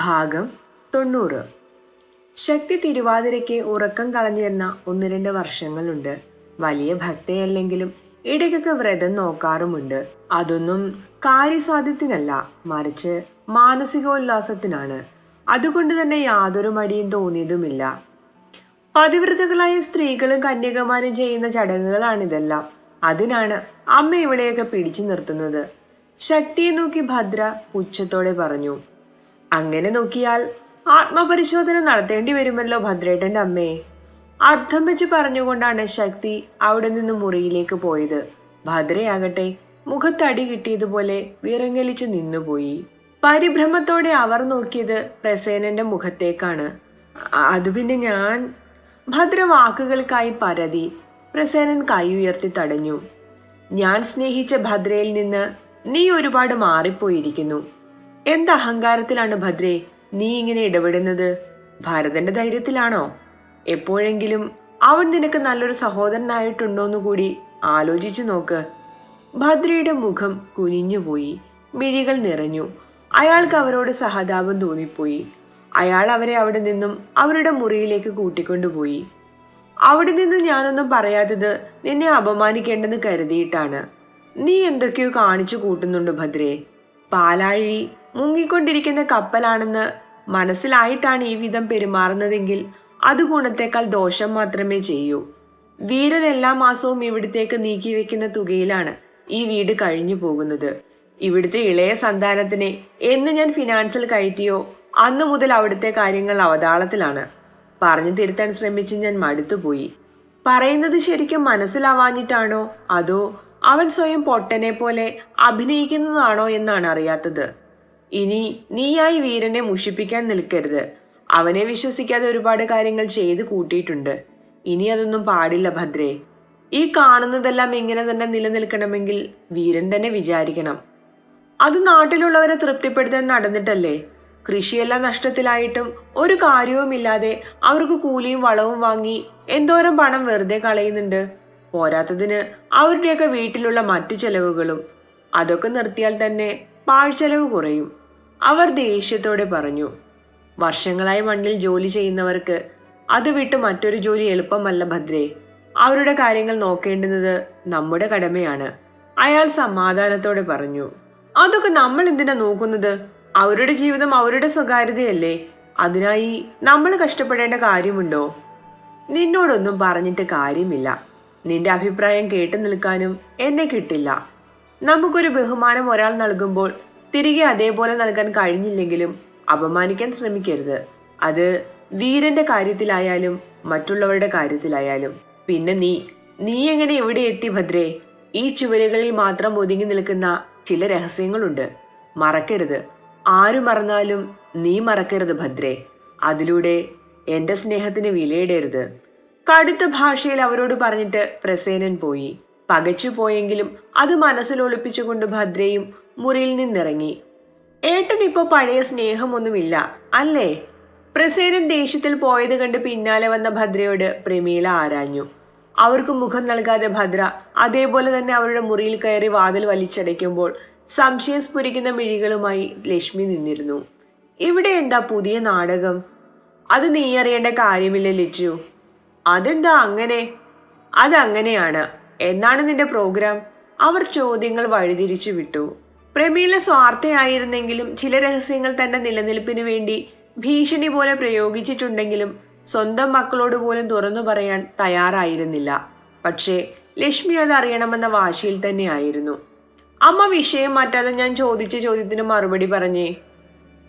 ഭാഗം തൊണ്ണൂറ്. ശക്തി തിരുവാതിരയ്ക്ക് ഉറക്കം കളഞ്ഞിരുന്ന ഒന്ന് രണ്ട് വർഷങ്ങളുണ്ട്. വലിയ ഭക്തയല്ലെങ്കിലും ഇടയ്ക്കൊക്കെ വ്രതം നോക്കാറുമുണ്ട്. അതൊന്നും കാര്യസാധ്യത്തിനല്ല മറിച്ച് മാനസികോല്ലാസത്തിനാണ്. അതുകൊണ്ട് തന്നെ യാതൊരു മടിയും തോന്നിയതുമില്ല. പതിവ്രതകളായ സ്ത്രീകളും കന്യകമാരും ചെയ്യുന്ന ചടങ്ങുകളാണിതെല്ലാം. അതിനാണ് അമ്മ ഇവിടെയൊക്കെ പിടിച്ചു നിർത്തുന്നത്. ശക്തിയെ നോക്കി ഭദ്ര പുച്ഛത്തോടെ പറഞ്ഞു അങ്ങനെ നോക്കിയാൽ ആത്മപരിശോധന നടത്തേണ്ടി വരുമല്ലോ ഭദ്രേട്ടന്റെ അമ്മയെ അർത്ഥം വെച്ച് പറഞ്ഞുകൊണ്ടാണ് ശക്തി അവിടെ നിന്ന് മുറിയിലേക്ക് പോയത്. ഭദ്രയാകട്ടെ മുഖത്തടി കിട്ടിയതുപോലെ വിറങ്ങലിച്ചു നിന്നുപോയി. പരിഭ്രമത്തോടെ അവർ നോക്കിയത് പ്രസേനന്റെ മുഖത്തേക്കാണ്. "അ- അത് പിന്നെ ഞാൻ? ഭദ്ര വാക്കുകൾക്കായി പരതി. പ്രസേനൻ കൈ ഉയർത്തി തടഞ്ഞു. ഞാൻ സ്നേഹിച്ച ഭദ്രയിൽ നിന്ന് നീ ഒരുപാട് മാറിപ്പോയിരിക്കുന്നു. എന്ത് അഹങ്കാരത്തിലാണ് ഭദ്രേ? നീ ഇങ്ങനെ ഇടപെടുന്നത്? ഭാരതന്റെ ധൈര്യത്തിലാണോ? എപ്പോഴെങ്കിലും അവൻ നിനക്ക് നല്ലൊരു സഹോദരനായിട്ടുണ്ടോന്ന് കൂടി ആലോചിച്ചു നോക്ക്. ഭദ്രയുടെ മുഖം കുനിഞ്ഞുപോയി മിഴികൾ നിറഞ്ഞു. അയാൾക്ക് അവരോട് സഹതാപം തോന്നിപ്പോയി. അയാൾ അവരെ അവിടെ നിന്നും അവരുടെ മുറിയിലേക്ക് കൂട്ടിക്കൊണ്ടുപോയി. അവിടെ നിന്ന് ഞാനൊന്നും പറയാത്തത് നിന്നെ അപമാനിക്കേണ്ടെന്ന് കരുതിയിട്ടാണ്. നീ എന്തൊക്കെയോ കാണിച്ചു കൂട്ടുന്നുണ്ട് ഭദ്രേ. പാലാഴി മുങ്ങിക്കൊണ്ടിരിക്കുന്ന കപ്പലാണെന്ന് മനസ്സിലായിട്ടാണ് ഈ വിധം പെരുമാറുന്നതെങ്കിൽ അത് ഗുണത്തേക്കാൾ ദോഷം മാത്രമേ ചെയ്യൂ. വീരൻ എല്ലാ മാസവും ഇവിടത്തേക്ക് നീക്കി വെക്കുന്ന തുകയിലാണ് ഈ വീട് കഴിഞ്ഞു പോകുന്നത്. ഇവിടുത്തെ ഇളയ സന്താനത്തിനെ എന്ന് ഞാൻ ഫിനാൻസിൽ കയറ്റിയോ അന്നു മുതൽ അവിടുത്തെ കാര്യങ്ങൾ അവതാളത്തിലാണ്. പറഞ്ഞു തിരുത്താൻ ശ്രമിച്ച് ഞാൻ മടുത്തുപോയി. പറയുന്നത് ശരിക്കും മനസ്സിലാവാഞ്ഞിട്ടാണോ അതോ അവൻ സ്വയം പൊട്ടനെ പോലെ അഭിനയിക്കുന്നതാണോ എന്നാണ് അറിയാത്തത്. ഇനി നീയായി വീരനെ മുഷിപ്പിക്കാൻ നിൽക്കരുത്. അവനെ വിശ്വസിക്കാതെ ഒരുപാട് കാര്യങ്ങൾ ചെയ്ത് കൂട്ടിയിട്ടുണ്ട്. ഇനി അതൊന്നും പാടില്ല ഭദ്രേ. ഈ കാണുന്നതെല്ലാം ഇങ്ങനെ തന്നെ നിലനിൽക്കണമെങ്കിൽ വീരൻ തന്നെ വിചാരിക്കണം. അത് നാട്ടിലുള്ളവരെ തൃപ്തിപ്പെടുത്താൻ നടന്നിട്ടല്ലേ? കൃഷിയെല്ലാം നഷ്ടത്തിലായിട്ടും ഒരു കാര്യവുമില്ലാതെ അവർക്ക് കൂലിയും വളവും വാങ്ങി എന്തോരം പണം വെറുതെ കളയുന്നുണ്ട്. പോരാത്തതിന് അവരുടെയൊക്കെ വീട്ടിലുള്ള മറ്റു ചെലവുകളും. അതൊക്കെ നിർത്തിയാൽ തന്നെ പാഴ്ചെലവ് കുറയും. അവർ ദേഷ്യത്തോടെ പറഞ്ഞു വർഷങ്ങളായി മണ്ണിൽ ജോലി ചെയ്യുന്നവർക്ക് അത് വിട്ട് മറ്റൊരു ജോലി എളുപ്പമല്ല ഭദ്രേ. അവരുടെ കാര്യങ്ങൾ നോക്കേണ്ടുന്നത് നമ്മുടെ കടമയാണ്. അയാൾ സമാധാനത്തോടെ പറഞ്ഞു അതൊക്കെ നമ്മൾ എന്തിനാ നോക്കുന്നത്? അവരുടെ ജീവിതം അവരുടെ സ്വകാര്യതയല്ലേ. അതിനായി നമ്മൾ കഷ്ടപ്പെടേണ്ട കാര്യമുണ്ടോ? നിന്നോടൊന്നും പറഞ്ഞിട്ട് കാര്യമില്ല. നിന്റെ അഭിപ്രായം കേട്ടു നിൽക്കാനും എന്നെ കിട്ടില്ല. നമുക്കൊരു ബഹുമാനം ഒരാൾ നൽകുമ്പോൾ തിരികെ അതേപോലെ നൽകാൻ കഴിഞ്ഞില്ലെങ്കിലും അപമാനിക്കാൻ ശ്രമിക്കരുത്. അത് വീരന്റെ കാര്യത്തിലായാലും മറ്റുള്ളവരുടെ കാര്യത്തിലായാലും. പിന്നെ നീ നീ എങ്ങനെ എവിടെ എത്തി ഭദ്രേ? ഈ ചുവരുകളിൽ മാത്രം ഒതുങ്ങി നിൽക്കുന്ന ചില രഹസ്യങ്ങളുണ്ട്. മറക്കരുത്. ആരു മറന്നാലും നീ മറക്കരുത് ഭദ്രേ. അതിലൂടെ എന്റെ സ്നേഹത്തിന് വിലയിടരുത്. കടുത്ത ഭാഷയിൽ അവരോട് പറഞ്ഞിട്ട് പ്രസേനൻ പോയി. പകച്ചു പോയെങ്കിലും അത് മനസ്സിൽ ഒളിപ്പിച്ചുകൊണ്ട് ഭദ്രയും മുറിയിൽ നിന്നിറങ്ങി. ഏട്ടൻ ഇപ്പോൾ പഴയ സ്നേഹമൊന്നുമില്ല അല്ലേ? പ്രസേനൻ ദേഷ്യത്തിൽ പോയത് കണ്ട് പിന്നാലെ വന്ന ഭദ്രയോട് പ്രമീല ആരാഞ്ഞു. അവർക്ക് മുഖം നൽകാതെ ഭദ്ര അതേപോലെ തന്നെ അവരുടെ മുറിയിൽ കയറി വാതിൽ വലിച്ചടയ്ക്കുമ്പോൾ സംശയം സ്ഫുരിക്കുന്ന മിഴികളുമായി ലക്ഷ്മി നിന്നിരുന്നു. ഇവിടെ എന്താ പുതിയ നാടകം? അത് നീ അറിയേണ്ട കാര്യമില്ല ലച്ചു അതെന്താ അങ്ങനെ? അതങ്ങനെയാണ്. എന്നാണ് നിന്റെ പ്രോഗ്രാം? അവർ ചോദ്യങ്ങൾ വഴിതിരിച്ചു വിട്ടു. പ്രമീള സ്വാർത്ഥയായിരുന്നെങ്കിലും ചില രഹസ്യങ്ങൾ തന്റെ നിലനിൽപ്പിനു വേണ്ടി ഭീഷണി പോലെ പ്രയോഗിച്ചിട്ടുണ്ടെങ്കിലും സ്വന്തം മക്കളോട് പോലും തുറന്നു പറയാൻ തയ്യാറായിരുന്നില്ല. പക്ഷേ ലക്ഷ്മി അത് അറിയണമെന്ന വാശിയിൽ തന്നെയായിരുന്നു അമ്മ വിഷയം മാറ്റാതെ ഞാൻ ചോദിച്ച ചോദ്യത്തിന് മറുപടി പറഞ്ഞേ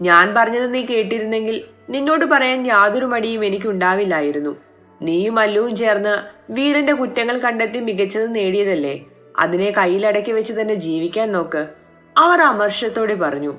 ഞാൻ പറഞ്ഞത് നീ കേട്ടിരുന്നെങ്കിൽ നിന്നോട് പറയാൻ യാതൊരു മടിയും എനിക്കുണ്ടാവില്ലായിരുന്നു. നീയും അല്ലുവും ചേർന്ന് വീരന്റെ കുറ്റങ്ങൾ കണ്ടെത്തി മികച്ചത് നേടിയതല്ലേ? അതിനെ കയ്യിലടക്കി വെച്ച് തന്നെ ജീവിക്കാൻ നോക്ക്. അവർ അമർഷത്തോടെ പറഞ്ഞു.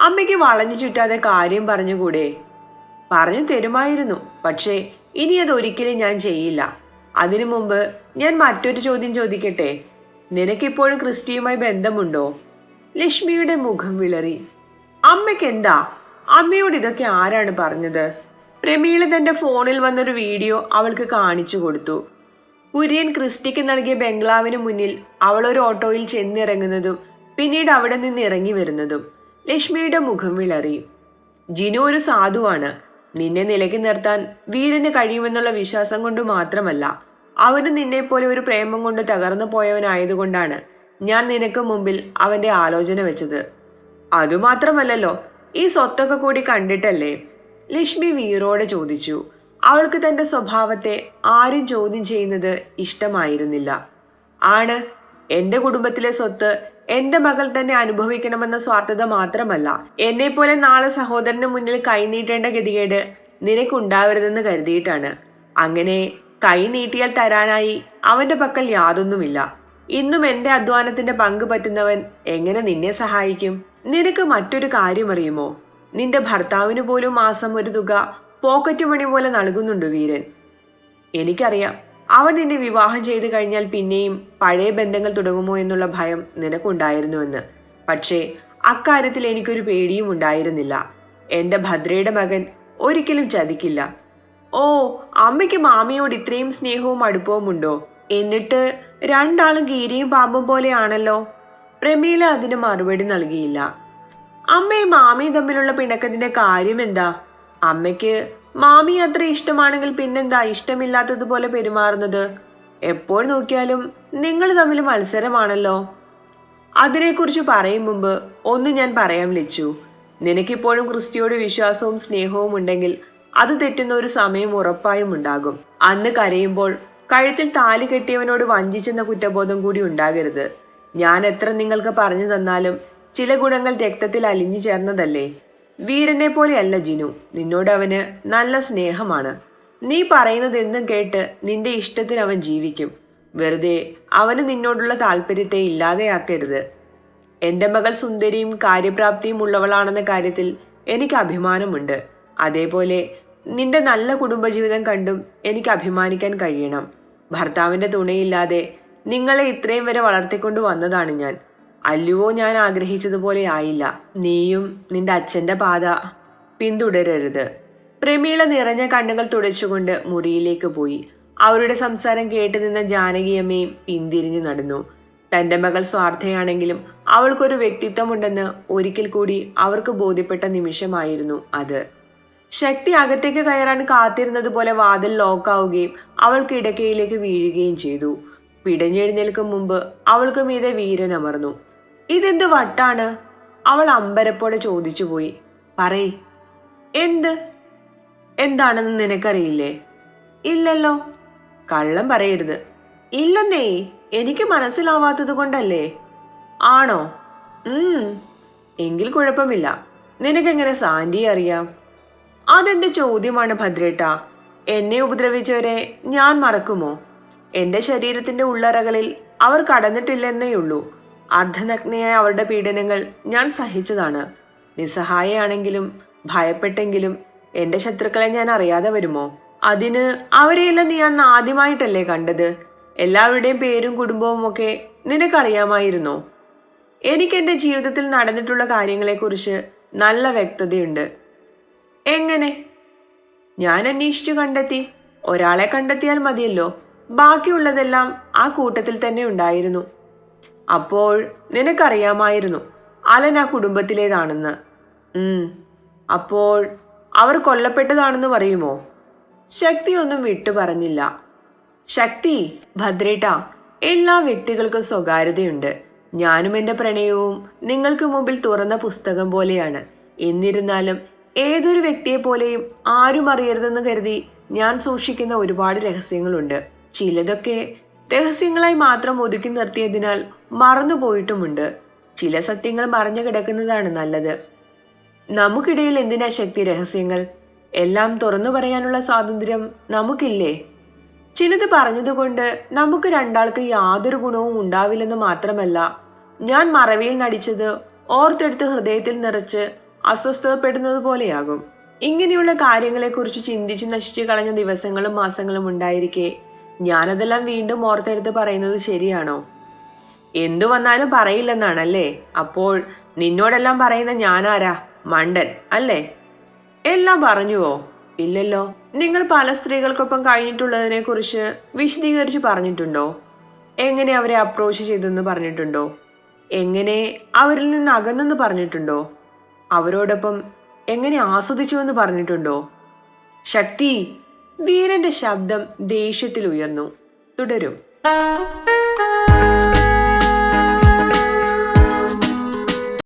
അമ്മയ്ക്ക് വളഞ്ഞു ചുറ്റാതെ കാര്യം പറഞ്ഞുകൂടെ? പറഞ്ഞു തരുമായിരുന്നു. പക്ഷേ ഇനി അതൊരിക്കലും ഞാൻ ചെയ്യില്ല. അതിനു മുമ്പ് ഞാൻ മറ്റൊരു ചോദ്യം ചോദിക്കട്ടെ? നിനക്കിപ്പോഴും ക്രിസ്റ്റിയുമായി ബന്ധമുണ്ടോ? ലക്ഷ്മിയുടെ മുഖം വിളറി. അമ്മയ്ക്ക് എന്താ അമ്മയോട് ഇതൊക്കെ ആരാണ് പറഞ്ഞത്? പ്രമീള തന്റെ ഫോണിൽ വന്നൊരു വീഡിയോ അവൾക്ക് കാണിച്ചു കൊടുത്തു. കുര്യൻ ക്രിസ്റ്റിക്ക് നൽകിയ ബംഗ്ലാവിന് മുന്നിൽ അവൾ ഒരു ഓട്ടോയിൽ ചെന്നിറങ്ങുന്നതും പിന്നീട് അവിടെ നിന്ന് ഇറങ്ങി വരുന്നതും ലക്ഷ്മിയുടെ മുഖം വിളറി. ജിനു ഒരു സാധുവാണ്. നിന്നെ നിലയ്ക്ക് നിർത്താൻ വീരന് കഴിയുമെന്നുള്ള വിശ്വാസം കൊണ്ട് മാത്രമല്ല അവന് നിന്നെപ്പോലെ ഒരു പ്രേമം കൊണ്ട് തകർന്നു പോയവനായതുകൊണ്ടാണ് ഞാൻ നിനക്ക് മുമ്പിൽ അവന്റെ ആലോചന വെച്ചത്. അതുമാത്രമല്ലല്ലോ ഈ സ്വത്തൊക്കെ കൂടി കണ്ടിട്ടല്ലേ? ലക്ഷ്മി വീറോടെ ചോദിച്ചു അവൾക്ക് തന്റെ സ്വഭാവത്തെ ആരും ചോദ്യം ചെയ്യുന്നത് ഇഷ്ടമായിരുന്നില്ല. ആണ് എന്റെ കുടുംബത്തിലെ സ്വത്ത് എന്റെ മകൾ തന്നെ അനുഭവിക്കണമെന്ന സ്വാർത്ഥത മാത്രമല്ല എന്നെ പോലെ നാളെ സഹോദരന് മുന്നിൽ കൈനീട്ടേണ്ട ഗതികേട് നിനക്കുണ്ടാവരുതെന്ന് കരുതിയിട്ടാണ്. അങ്ങനെ കൈ നീട്ടിയാൽ തരാനായി അവന്റെ പക്കൽ യാതൊന്നുമില്ല. ഇന്നും എന്റെ അധ്വാനത്തിന്റെ പങ്ക് പറ്റുന്നവൻ എങ്ങനെ നിന്നെ സഹായിക്കും? നിനക്ക് മറ്റൊരു കാര്യം അറിയുമോ നിന്റെ ഭർത്താവിന് പോലും മാസം ഒരു തുക പോക്കറ്റ് മണി പോലെ നൽകുന്നുണ്ട് വീരൻ. എനിക്കറിയാം അവൻ നിന്നെ വിവാഹം ചെയ്തു കഴിഞ്ഞാൽ പിന്നെയും പഴയ ബന്ധങ്ങൾ തുടങ്ങുമോ എന്നുള്ള ഭയം നിനക്കുണ്ടായിരുന്നുവെന്ന്. പക്ഷേ അക്കാര്യത്തിൽ എനിക്കൊരു പേടിയും ഉണ്ടായിരുന്നില്ല. എന്റെ ഭദ്രയുടെ മകൻ ഒരിക്കലും ചതിക്കില്ല. ഓ അമ്മയ്ക്ക് മാമിയോട് ഇത്രയും സ്നേഹവും അടുപ്പവും ഉണ്ടോ? എന്നിട്ട് രണ്ടാളും ഗീരിയും പാമ്പും പോലെയാണല്ലോ. പ്രമീല അതിന് മറുപടി നൽകിയില്ല. അമ്മയും മാമിയും തമ്മിലുള്ള പിണക്കത്തിന്റെ കാര്യം എന്താ അമ്മയ്ക്ക് മാമി അത്ര ഇഷ്ടമാണെങ്കിൽ പിന്നെന്താ ഇഷ്ടമില്ലാത്തതുപോലെ പെരുമാറുന്നത്? എപ്പോൾ നോക്കിയാലും നിങ്ങൾ തമ്മിൽ മത്സരമാണല്ലോ. അതിനെക്കുറിച്ച് പറയും മുമ്പ് ഒന്ന് ഞാൻ പറയാൻ വിളിച്ചു. നിനക്കിപ്പോഴും ക്രിസ്റ്റിയോട് വിശ്വാസവും സ്നേഹവും ഉണ്ടെങ്കിൽ അത് തെറ്റുന്ന ഒരു സമയം ഉറപ്പായും ഉണ്ടാകും. അന്ന് കരയുമ്പോൾ കഴുത്തിൽ താലി കെട്ടിയവനോട് വഞ്ചിച്ചെന്ന കുറ്റബോധം കൂടി ഉണ്ടാകരുത്. ഞാൻ എത്ര നിങ്ങൾക്ക് പറഞ്ഞു തന്നാലും ചില ഗുണങ്ങൾ രക്തത്തിൽ അലിഞ്ഞു ചേർന്നതല്ലേ? വീരനെ പോലെയല്ല ജിനു. നിന്നോട് അവന് നല്ല സ്നേഹമാണ്. നീ പറയുന്നത് എന്തും കേട്ട് നിന്റെ ഇഷ്ടത്തിന് അവൻ ജീവിക്കും. വെറുതെ അവന് നിന്നോടുള്ള താല്പര്യത്തെ ഇല്ലാതെയാക്കരുത്. എന്റെ മകൾ സുന്ദരിയും കാര്യപ്രാപ്തിയും ഉള്ളവളാണെന്ന കാര്യത്തിൽ എനിക്ക് അഭിമാനമുണ്ട്. അതേപോലെ നിന്റെ നല്ല കുടുംബജീവിതം കണ്ടും എനിക്ക് അഭിമാനിക്കാൻ കഴിയണം. ഭർത്താവിന്റെ തുണയില്ലാതെ നിങ്ങളെ ഇത്രയും വരെ വളർത്തിക്കൊണ്ടു വന്നതാണ് ഞാൻ. അല്ലുവോ ഞാൻ ആഗ്രഹിച്ചതുപോലെ ആയില്ല. നീയും നിന്റെ അച്ഛന്റെ പാത പിന്തുടരരുത്. പ്രമീള നിറഞ്ഞ കണ്ണുകൾ തുടച്ചുകൊണ്ട് മുറിയിലേക്ക് പോയി. അവരുടെ സംസാരം കേട്ടു നിന്ന ജാനകിയമ്മയും പിന്തിരിഞ്ഞു നടന്നു. തന്റെ മകൾ സ്വാർത്ഥയാണെങ്കിലും അവൾക്കൊരു വ്യക്തിത്വമുണ്ടെന്ന് ഒരിക്കൽ കൂടി അവർക്ക് ബോധ്യപ്പെട്ട നിമിഷമായിരുന്നു അത്. ശക്തി അകത്തേക്ക് കയറാൻ കാത്തിരുന്നത് പോലെ വാതിൽ ലോക്കാവുകയും അവൾ കിടക്കയിലേക്ക് വീഴുകയും ചെയ്തു. പിടഞ്ഞെഴുന്നേൽക്കും മുമ്പ് അവൾക്ക് മീതെ വീരൻ അമർന്നു ഇതെന്ത് വട്ടാണ്? അവൾ അമ്പരപ്പോടെ ചോദിച്ചു പോയി. പറയ്. എന്ത്? എന്താണെന്ന് നിനക്കറിയില്ലേ? ഇല്ലല്ലോ. കള്ളം പറയരുത്. ഇല്ലെന്നേ എനിക്ക് മനസ്സിലാവാത്തത് കൊണ്ടല്ലേ? ആണോ? ഉം. എങ്കിൽ കുഴപ്പമില്ല. നിനക്കെങ്ങനെ സാന്റി അറിയാം? അതെന്റെ ചോദ്യമാണ് ഭദ്രേട്ട? എന്നെ ഉപദ്രവിച്ചവരെ ഞാൻ മറക്കുമോ? എന്റെ ശരീരത്തിന്റെ ഉള്ളറകളിൽ അവർ കടന്നിട്ടില്ലെന്നേയുള്ളൂ. അർദ്ധനഗ്നയായ അവരുടെ പീഡനങ്ങൾ ഞാൻ സഹിച്ചതാണ്. നിസ്സഹായയാണെങ്കിലും ഭയപ്പെട്ടെങ്കിലും എന്റെ ശത്രുക്കളെ ഞാൻ അറിയാതെ വരുമോ? അതിന് അവരെയെല്ലാം നീ അന്ന് ആദ്യമായിട്ടല്ലേ കണ്ടത്? എല്ലാവരുടെയും പേരും കുടുംബവും ഒക്കെ നിനക്കറിയാമായിരുന്നോ? എനിക്ക് എന്റെ ജീവിതത്തിൽ നടന്നിട്ടുള്ള കാര്യങ്ങളെക്കുറിച്ച് നല്ല വ്യക്തതയുണ്ട്. എങ്ങനെ? ഞാൻ അന്വേഷിച്ചു കണ്ടെത്തി. ഒരാളെ കണ്ടെത്തിയാൽ മതിയല്ലോ. ബാക്കിയുള്ളതെല്ലാം ആ കൂട്ടത്തിൽ തന്നെ ഉണ്ടായിരുന്നു. അപ്പോൾ നിനക്കറിയാമായിരുന്നു അലൻ ആ കുടുംബത്തിലേതാണെന്ന്. അപ്പോൾ അവർ കൊല്ലപ്പെട്ടതാണെന്ന് പറയുമോ? ശക്തി ഒന്നും വിട്ടു പറഞ്ഞില്ല. ശക്തി ഭദ്രേട്ട എല്ലാ വ്യക്തികൾക്കും സ്വകാര്യതയുണ്ട്. ഞാനും എന്റെ പ്രണയവും നിങ്ങൾക്ക് മുമ്പിൽ തുറന്ന പുസ്തകം പോലെയാണ്. എന്നിരുന്നാലും ഏതൊരു വ്യക്തിയെ പോലെയും ആരും അറിയരുതെന്ന് കരുതി ഞാൻ സൂക്ഷിക്കുന്ന ഒരുപാട് രഹസ്യങ്ങളുണ്ട്. ചിലതൊക്കെ രഹസ്യങ്ങളായി മാത്രം ഒതുക്കി നിർത്തിയതിനാൽ മറന്നുപോയിട്ടുമുണ്ട്. ചില സത്യങ്ങൾ മറഞ്ഞു കിടക്കുന്നതാണ് നല്ലത്. നമുക്കിടയിൽ എന്തിനാ ശക്തി രഹസ്യങ്ങൾ? എല്ലാം തുറന്നു പറയാനുള്ള സ്വാതന്ത്ര്യം നമുക്കില്ലേ? ചിലത് പറഞ്ഞതുകൊണ്ട് നമുക്ക് രണ്ടാൾക്ക് യാതൊരു ഗുണവും ഉണ്ടാവില്ലെന്ന് മാത്രമല്ല ഞാൻ മറവിയിൽ നടിച്ചത് ഓർത്തെടുത്ത് ഹൃദയത്തിൽ നിറച്ച് അസ്വസ്ഥതപ്പെടുന്നത് പോലെയാകും. ഇങ്ങനെയുള്ള കാര്യങ്ങളെക്കുറിച്ച് ചിന്തിച്ച് നശിച്ചു കളഞ്ഞ ദിവസങ്ങളും മാസങ്ങളും ഉണ്ടായിരിക്കെ ഞാനതെല്ലാം വീണ്ടും ഓർത്തെടുത്ത് പറയുന്നത് ശരിയാണോ? എന്തു വന്നാലും പറയില്ലെന്നാണല്ലേ? അപ്പോൾ നിന്നോടെല്ലാം പറയുന്ന ഞാനാരാ? മണ്ടൻ അല്ലേ? എല്ലാം പറഞ്ഞുവോ? ഇല്ലല്ലോ. നിങ്ങൾ പല സ്ത്രീകൾക്കൊപ്പം കഴിഞ്ഞിട്ടുള്ളതിനെ കുറിച്ച് വിശദീകരിച്ച് പറഞ്ഞിട്ടുണ്ടോ? എങ്ങനെ അവരെ അപ്രോച്ച് ചെയ്തെന്ന് പറഞ്ഞിട്ടുണ്ടോ? എങ്ങനെ അവരിൽ നിന്ന് അകന്നെന്ന് പറഞ്ഞിട്ടുണ്ടോ? അവരോടൊപ്പം എങ്ങനെ ആസ്വദിച്ചു എന്ന് പറഞ്ഞിട്ടുണ്ടോ? ശക്തി വീരന്റെ ശബ്ദം ദേഷ്യത്തിൽ ഉയർന്നു തുടരും.